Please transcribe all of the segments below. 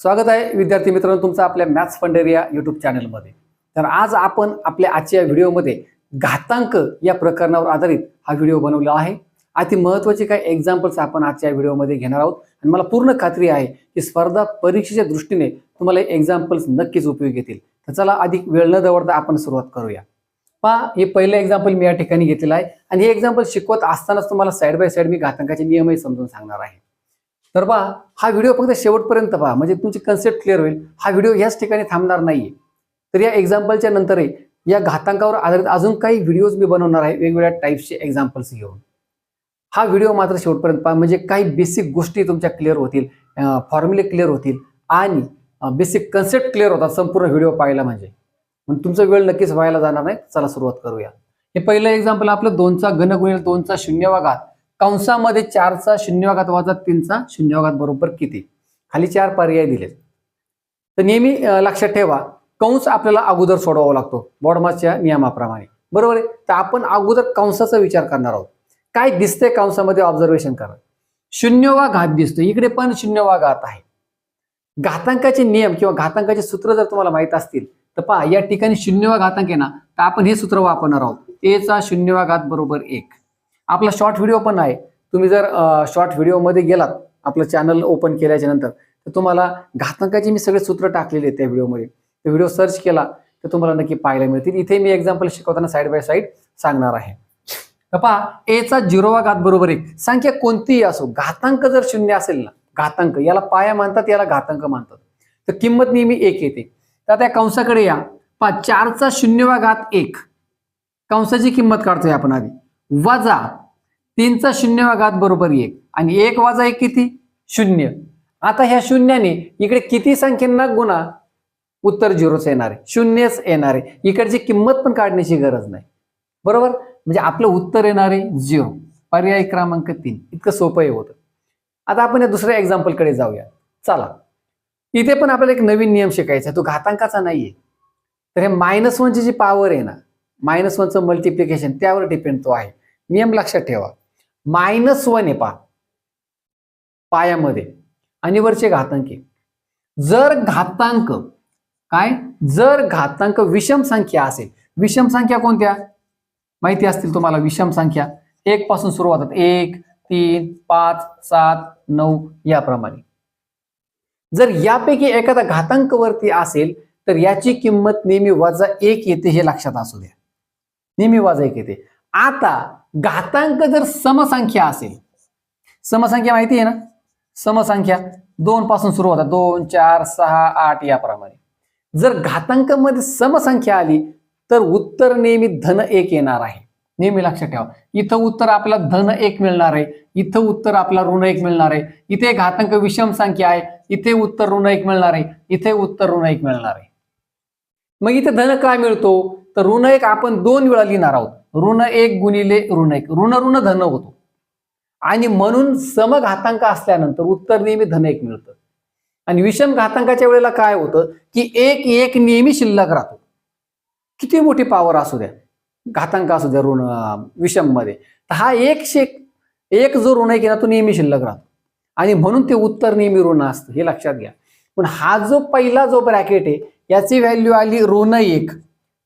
स्वागत आहे विद्यार्थी मित्रांनो तुमचं आपल्या मॅथ्स फंडेरिया युट्यूब चॅनलमध्ये तर आज आपण आपल्या आजच्या व्हिडिओमध्ये घातांक या प्रकरणावर आधारित हा व्हिडिओ बनवला आहे. अति महत्त्वाचे काही एक्झाम्पल्स आपण आजच्या व्हिडिओमध्ये घेणार आहोत. आणि मला पूर्ण खात्री आहे की स्पर्धा परीक्षेच्या दृष्टीने तुम्हाला एक्झाम्पल्स नक्कीच उपयोगी येतील. तर चला अधिक वेळ न दवडता आपण सुरुवात करूया. पहा हे पहिलं एक्झाम्पल मी या ठिकाणी घेतलेलं आहे. आणि हे एक्झाम्पल शिकवत असतानाच तुम्हाला साईड बाय साईड मी घातांकाचे नियमही समजून सांगणार आहे. तर पहा हा व्हिडिओ फक्त शेवटपर्यंत पहा. म्हणजे तुमची कन्सेप्ट क्लिअर होईल. हा व्हिडिओ याच ठिकाणी थांबणार नाहीये. तर या एक्झाम्पलच्या नंतरही या घातांकावर आधारित अजून काही व्हिडिओज मी बनवणार आहे. वेगवेगळ्या टाईप्सचे एक्झाम्पल्स घेऊन. हा व्हिडिओ मात्र शेवटपर्यंत पहा. म्हणजे काही बेसिक गोष्टी तुमच्या क्लिअर होतील. फॉर्म्युले क्लिअर होतील. आणि बेसिक कन्सेप्ट क्लिअर होतात. संपूर्ण व्हिडिओ पाहायला म्हणजे. मग तुमचा वेळ नक्कीच व्हायला जाणार नाही. चला सुरुवात करूया. हे पहिलं एक्झाम्पल आपलं दोनचा घन गुणिले दोनचा शून्यवा घात कंसामध्ये चारचा शून्यवाघात वाजा तीनचा शून्यवाघात बरोबर किती? खाली चार पर्याय दिलेत. तर नेहमी लक्षात ठेवा कंस आपल्याला अगोदर सोडवावा लागतो बॉडमासच्या नियमाप्रमाणे. बरोबर आहे? तर आपण अगोदर कंसाचा विचार करणार आहोत. काय दिसतंय कंसामध्ये? ऑब्झर्वेशन करा. शून्यवा घात दिसतो इकडे पण शून्यवा घात आहे. घातांकाचे नियम किंवा घातांकाचे सूत्र जर तुम्हाला माहीत असतील तर पहा या ठिकाणी शून्यवा घातांक आहे ना तर आपण हे सूत्र वापरणार आहोत. एचा शून्यवा घात बरोबर एक. आपला शॉर्ट व्हिडिओ पण आहे. तुम्ही जर शॉर्ट व्हिडिओमध्ये गेलात आपलं चॅनल ओपन केल्याच्यानंतर तर तुम्हाला घातकाची मी सगळे सूत्र टाकलेले आहेत त्या व्हिडिओमध्ये तो व्हिडिओ सर्च केला तर तुम्हाला नक्की पाहायला मिळतील. इथे मी एक्झाम्पल शिकवताना साईड बाय साईड सांगणार आहे. पहा एचा झिरोवा घात बरोबर एक. संख्या कोणतीही असो घातांक जर शून्य असेल ना घातांक याला पाया मानतात याला घातांक मानतात. तर किंमत नेहमी एक येते. तर त्या कंसाकडे या. पहा चारचा शून्यवा घात एक. कंसाची किंमत काढतोय आपण आधी. वजा तीनचा शून्य घात बरोबर एक. आणि एक वजा एक किती? शून्य. आता ह्या शून्याने इकडे किती संख्यांना गुणा? उत्तर झिरोच येणार आहे. शून्यच येणार आहे. इकडची किंमत पण काढण्याची गरज नाही. बरोबर? म्हणजे आपलं उत्तर येणार आहे झिरो. पर्याय क्रमांक तीन. इतकं सोपं हे होतं. आता आपण या दुसऱ्या एक्झाम्पलकडे जाऊया. चला. इथे पण आपल्याला एक नवीन नियम शिकायचा तो घातांकाचा नाहीये. तर हे मायनस वनची जी पॉवर आहे ना मायनस वनचं मल्टिप्लिकेशन त्यावर डिपेंड तो आहे. नियम लक्षात ठेवा. मायनस वन आहे पा पायामध्ये. आणि वरचे घातांक. जर घातांक काय? जर घातांक विषम संख्या असेल विषम संख्या कोणत्या? माहिती असतील तुम्हाला विषम संख्या. एक पासून सुरू होतात. एक तीन पाच सात नऊ याप्रमाणे. जर यापैकी एखादा घातांक वरती असेल तर याची किंमत नेहमी वजा एक येते हे लक्षात असू द्या. नेहमी वजा एक येते. आता घातांक जर समसंख्या असेल समसंख्या माहिती आहे ना? समसंख्या दोन पासून सुरू होतात दोन चार सहा आठ याप्रमाणे. जर घातांकामध्ये समसंख्या आली तर उत्तर नेहमी धन एक येणार आहे. नेहमी लक्षात ठेवा. इथं उत्तर आपला धन एक मिळणार आहे. इथं उत्तर आपला ऋण एक मिळणार आहे. इथे घातांक विषम संख्या आहे. इथे उत्तर ऋण एक मिळणार आहे. इथे उत्तर ऋण एक मिळणार आहे. मग इथे धन काय मिळतो? तर ऋण एक आपण दोन वेळा लिहिणार आहोत. ऋण एक गुणिले ऋण एक. ऋण ऋण धन होतो. आणि म्हणून समघातांक असल्यानंतर उत्तर नेहमी धन एक मिळतं. आणि विषम घातांकाच्या वेळेला काय होतं? की एक एक नेहमी शिल्लक राहतो. किती मोठी पावर असू द्या. घातांक असू द्या ऋण विषममध्ये. तर हा एक शेक एक जो ऋण आहे की ना तो नेहमी शिल्लक राहतो. आणि म्हणून ते उत्तर नेहमी ऋण असतं. हे लक्षात घ्या. पण हा जो पहिला जो ब्रॅकेट आहे याची व्हॅल्यू आली ऋण एक.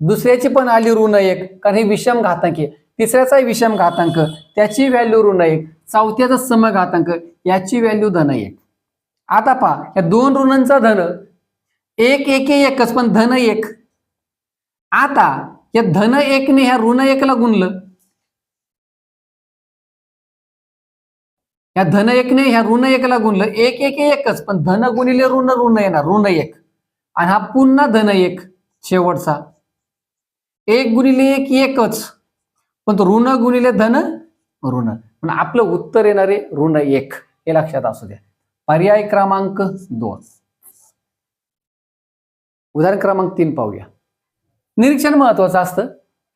दुसऱ्याची पण आली ऋण एक कारण हे विषम घातांक आहे. तिसऱ्याचाही विषम घातांक त्याची व्हॅल्यू ऋण एक चौथ्याचा समघातांक याची व्हॅल्यू धन एक. आता पहा या दोन ऋणांचा धन एक एक एकच पण धन एक. आता या धन एकने ह्या ऋण एकला गुणलं. या धन एकने ह्या ऋण एकला गुणलं. एक एक एकच पण धन गुणिले ऋण ऋण येणार ऋण एक. आणि हा पुन्हा धन एक शेवटचा. एक गुणिले एक एकच. पण तो ऋण गुणिले धन ऋण. पण आपलं उत्तर येणारे ऋण एक. हे लक्षात असू द्या. पर्याय क्रमांक दोन. उदाहरण क्रमांक तीन पाहूया. निरीक्षण महत्वाचं असतं.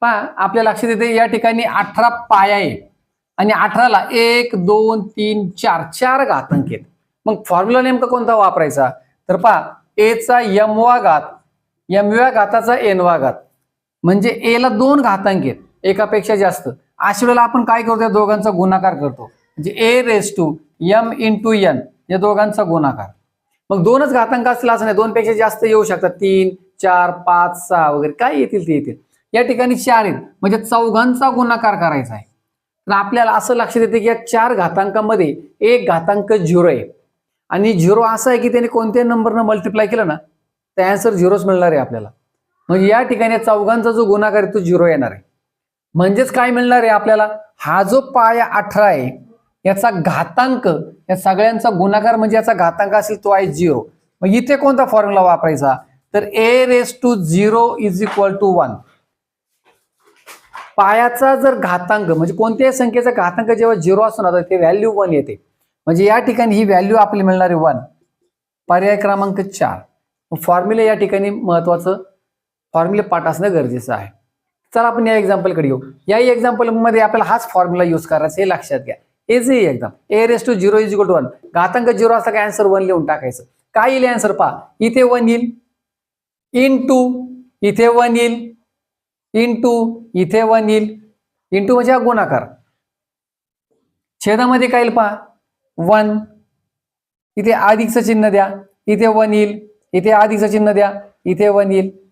पहा आपल्या लक्षात येते या ठिकाणी अठरा पाया आहे आणि अठराला एक दोन तीन चार चार घातांक आहेत. मग फॉर्म्युला नेमका कोणता वापरायचा? तर पहा एचा यमवा घात यमव्या घाताचा एनवा घात. म्हणजे एला दोन घातांक आहेत. एकापेक्षा जास्त. अशा वेळेला आपण काय करतो या दोघांचा गुणाकार करतो. म्हणजे A raise to M into N या दोघांचा गुणाकार. मग दोनच घातांक असतील असं नाही. दोन पेक्षा जास्त येऊ शकतात. तीन चार पाच सहा वगैरे काय येतील ते येतील. या ठिकाणी चार आहेत. म्हणजे चौघांचा गुणाकार करायचा आहे. तर आपल्याला असं लक्षात येते की या चार घातांकामध्ये एक घातांक झिरो आहे. आणि झिरो असं आहे की त्याने कोणत्याही नंबरनं मल्टिप्लाय केलं ना तर अँसर झिरोच मिळणार आहे आपल्याला. म्हणजे या ठिकाणी चौघांचा जो गुणाकार आहे तो झिरो येणार आहे. म्हणजेच काय मिळणार आहे आपल्याला? हा जो पाया अठरा आहे याचा घातांक या सगळ्यांचा गुणाकार म्हणजे याचा घातांक असेल तो आहे झिरो. मग इथे कोणता फॉर्म्युला वापरायचा? तर A raise to zero is equal to one पायाचा जर घातांक म्हणजे कोणत्याही संख्येचा घातांक जेव्हा झिरो असून आता ते व्हॅल्यू वन येते. म्हणजे या ठिकाणी ही व्हॅल्यू आपली मिळणार आहे वन पर्याय क्रमांक चार. फॉर्म्युला या ठिकाणी महत्वाचं फॉर्म्युले पाठ असणं गरजेचं आहे. चला आपण या एक्झाम्पलकडे येऊ. या एक्झाम्पलमध्ये आपल्याला हाच फॉर्म्युला यूज करायचा हे लक्षात घ्या. इझी एकदम. A raise to zero is equal to one घातांक झिरो असला काय आन्सर वन लिहून टाकायचं. काय येईल आन्सर पहा? इथे वन येईल. इन टू इथे वन येईल. इन टू इथे वन येईल. इन टू म्हणजे हा गुणाकार. छेदामध्ये काय येईल पहा? वन इथे अधिकचं चिन्ह द्या. इथे वन येईल. इथे अधिकचं चिन्ह द्या. इथे वन येईल.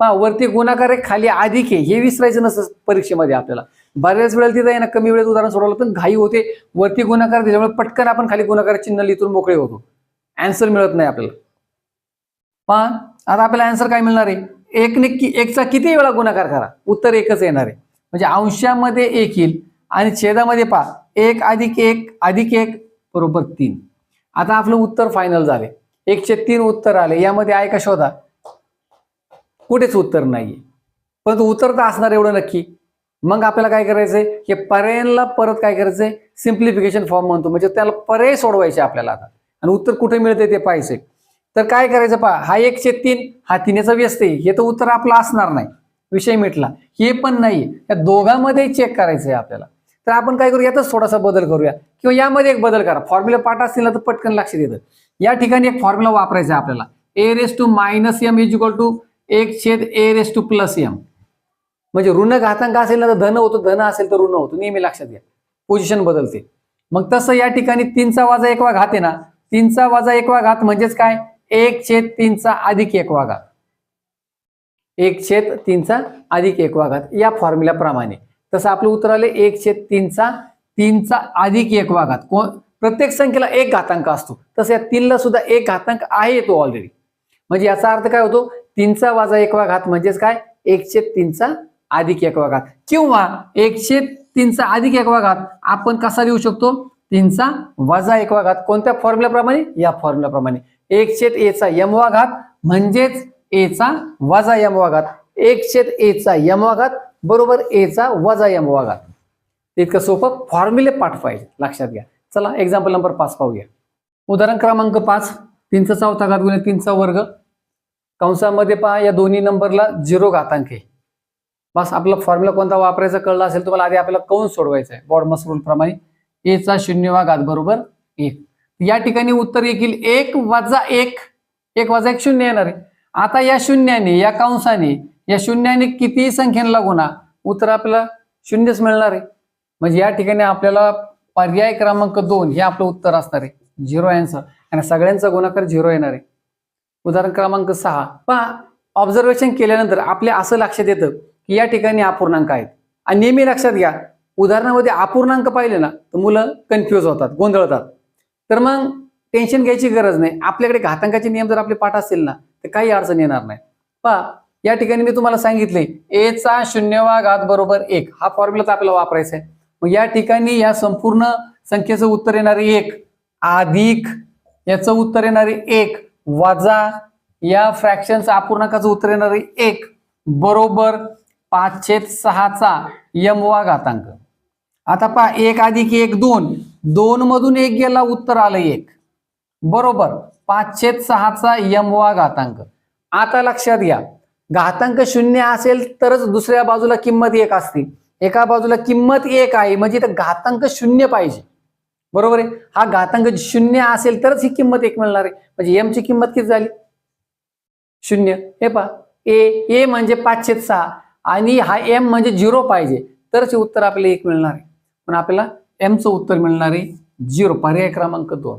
पहा वरती गुणाकार आहे खाली अधिक आहे. हे विसरायचं नसतं परीक्षेमध्ये आपल्याला. बऱ्याच वेळेला तिथं आहे ना कमी वेळेत उदाहरण सोडवलं पण घाई होते. वरती गुणाकार दिल्यामुळे पटकन आपण खाली गुणाकार चिन्ह लिहितून मोकळे होतो. अँसर मिळत नाही आपल्याला. पहा आता आपल्याला अँसर काय मिळणार आहे? एक नक्की एकचा किती वेळा गुणाकार करा? उत्तर एकच येणार आहे. म्हणजे अंशामध्ये एक येईल आणि छेदामध्ये पहा एक अधिक एक अधिक एक बरोबर तीन. आता आपलं उत्तर फायनल झाले. एकशे तीन उत्तर आले. यामध्ये आहे का शोधा? कुठेच उत्तर नाहीये. परंतु उत्तर तर असणार एवढं नक्की. मग आपल्याला काय करायचंय? की पर्यायला परत काय करायचंय? सिम्प्लिफिकेशन फॉर्म म्हणतो. म्हणजे त्याला पर्याय सोडवायचे आपल्याला आता. आणि उत्तर कुठे मिळते ते पाहिजे तर काय करायचं पहा? हा एकशे तीन हा तिनेचा व्यस्त आहे. हे तर उत्तर आपलं असणार नाही. विषय मिटला. हे पण नाही या दोघांमध्ये चेक करायचं आहे आपल्याला. तर आपण काय करू यातच थोडासा बदल करूया. किंवा यामध्ये एक बदल करा. फॉर्म्युला पाठ असतील ना तर पटकन लक्षात येतं. या ठिकाणी एक फॉर्म्युला वापरायचा आहे आपल्याला. A raise to minus M is equal to एक छेद A raise to plus M म्हणजे ऋण घातांक असेल ना तर धन होतो धन असेल तर ऋण होतो. नेहमी लक्षात घ्या. पोझिशन बदलते. मग तसं या ठिकाणी तीनचा वाजा एकवा घात आहे ना तीनचा वाजा एकवा घात म्हणजेच काय? एक छेद तीनचा अधिक एकवा घात एक छेद तीनचा अधिक एकवा घात या फॉर्म्युल्याप्रमाणे तसं आपलं उत्तर आले एक छेद तीनचा तीनचा अधिक एकवा घात कोण? प्रत्येक संख्येला एक घातांक असतो. तसं या तीनला सुद्धा एक घातांक आहे येतो ऑलरेडी म्हणजे याचा अर्थ काय होतो? तीनचा वाजा एकवा घात म्हणजेच काय? एकशे तीनचा अधिक एकवा घात किंवा एकशे तीनचा अधिक एकवा घात आपण कसा लिहू शकतो? तीनचा वजा एकवा घात कोणत्या फॉर्म्युल्याप्रमाणे या फॉर्म्युल्याप्रमाणे एक छेद एचा यमवा घात म्हणजेच एचा वजा यमवा घात एक छेद एचा यमवा घात बरोबर एचा वजा यमवा घात इतकं सोपं फॉर्म्युले पाठ पाहिजे लक्षात घ्या. चला एक्झाम्पल नंबर पाच पाहूया. उदाहरण क्रमांक पाच. तीनचा चौथा घात गुणिले तीनचा वर्ग. कंसामध्ये पहा या दोन्ही नंबरला झिरो घातांक आहे. बस आपला फॉर्म्युला कोणता वापरायचा कळला असेल तुम्हाला आधी आपल्याला कंस सोडवायचा आहे? बॉडमस रूल प्रमाणे. एचा शून्यवा घात बरोबर एक. या ठिकाणी उत्तर येईल एक वजा एक. एक वजा एक शून्य येणार आहे. आता या शून्याने या कंसाने या शून्याने किती संख्येने गुणा उत्तर आपल्याला शून्यच मिळणार आहे. म्हणजे या ठिकाणी आपल्याला पर्याय क्रमांक दोन हे आपलं उत्तर असणार आहे. झिरो अँसर आणि सगळ्यांचा गुणाकार झिरो येणार आहे. उदाहरण क्रमांक सहा. पहा ऑब्झर्वेशन केल्यानंतर आपल्या असं लक्षात येतं की या ठिकाणी अपूर्णांक आहेत. आणि नेहमी लक्षात घ्या उदाहरणामध्ये अपूर्णांक पाहिले ना तर मुलं कन्फ्यूज होतात गोंधळतात. तर मग टेन्शन घ्यायची गरज नाही. आपल्याकडे घातांकाचे नियम जर आपले पाठ असतील ना तर काही अडचण येणार नाही. पहा या ठिकाणी मी तुम्हाला सांगितले एचा शून्यवा घात बरोबर एक. हा फॉर्म्युला आपल्याला वापरायचा आहे. मग या ठिकाणी या संपूर्ण संख्येचं उत्तर येणारे एक. अधिक याचं उत्तर येणारे एक. वजा या फ्रॅक्शनचा अपूर्णांकाचं उत्तर आहे एक. बरोबर पाचशे सहाचा यमवा घातांक. आता पहा एक अधिक एक दोन. दोन मधून एक गेला उत्तर आलं एक. बरोबर पाचशे सहाचा यमवा घातांक. आता लक्षात घ्या. घातांक शून्य असेल तरच दुसऱ्या बाजूला किंमत एक असते. एका बाजूला किंमत एक आहे म्हणजे तर घातांक शून्य पाहिजे. बरोबर आहे? हा घातांक शून्य असेल तरच ही किंमत एक मिळणार आहे. म्हणजे एम ची किंमत किती झाली? शून्य. हे पहा. ए ए म्हणजे पाचशे सहा. आणि हा एम म्हणजे झिरो पाहिजे. तरच हे उत्तर आपल्याला एक मिळणार आहे. पण आपल्याला एमचं उत्तर मिळणार आहे झिरो. पर्याय क्रमांक दोन.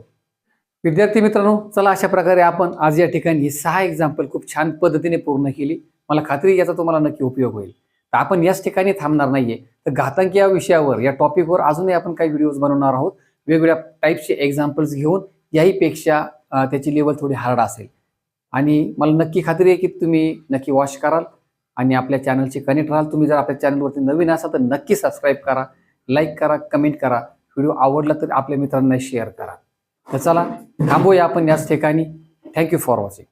विद्यार्थी मित्रांनो चला अशा प्रकारे आपण आज या ठिकाणी ही सहा एक्झाम्पल खूप छान पद्धतीने पूर्ण केली. मला खात्री याचा तुम्हाला नक्की उपयोग होईल. तर आपण याच ठिकाणी थांबणार नाहीये. तर घातांक या विषयावर या टॉपिकवर अजूनही आपण काही व्हिडिओज बनवणार आहोत. वेगवेगळ्या टाईपचे एक्झाम्पल्स घेऊन याहीपेक्षा त्याची लेवल थोडी हार्ड असेल. आणि मला नक्की खात्री आहे की तुम्ही नक्की वॉच कराल आणि आपल्या चॅनलशी कनेक्ट राहाल. तुम्ही जर आपल्या चॅनलवरती नवीन असाल तर नक्की सबस्क्राईब करा लाईक करा कमेंट करा. व्हिडिओ आवडला तर आपल्या मित्रांना शेअर करा. तर चला थांबूया आपण याच ठिकाणी. Thank you for watching